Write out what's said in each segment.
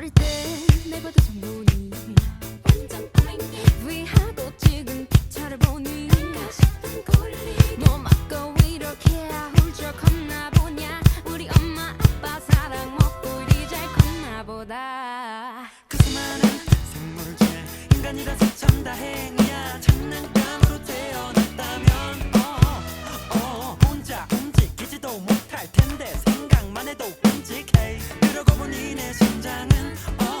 어릴 때 내봐도 정돈이 인간이라서 참 다행이야. 장난감으로 태어났다면 어, 어, 혼자 움직이지도 못할 텐데 생각만 해도 끔찍해. 그러고 보니 내 심장은 어,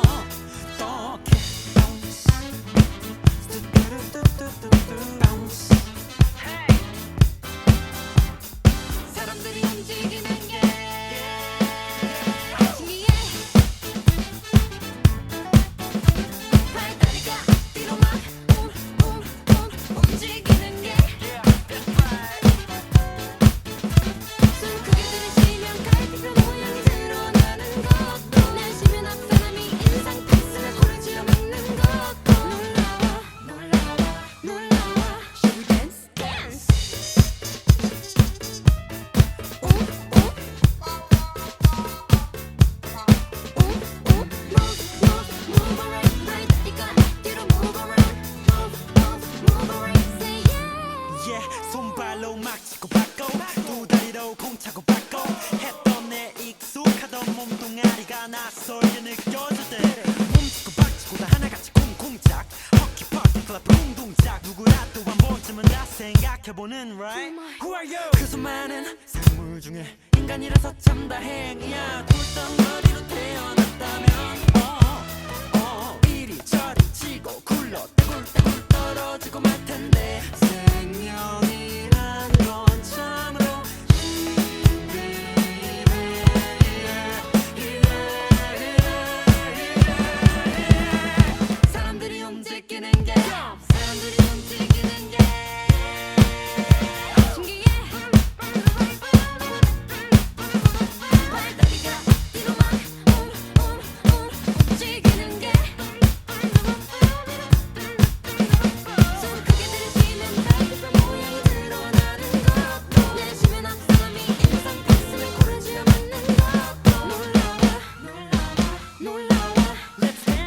yeah 손발로 막 치고 받고 두 다리로 공 차고 받고 했던 내 익숙하던 몸뚱아리가 낯설게 느껴질 때 몸치고 박치고 다 하나같이 쿵쿵짝. 허키 퍼키 클럽 웅둥짝. 누구라도 한 번쯤은 다 생각해보는 right? Who are you 그 수많은 생물 중에 인간이라서 참 다행이야. 둘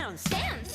down. Stand.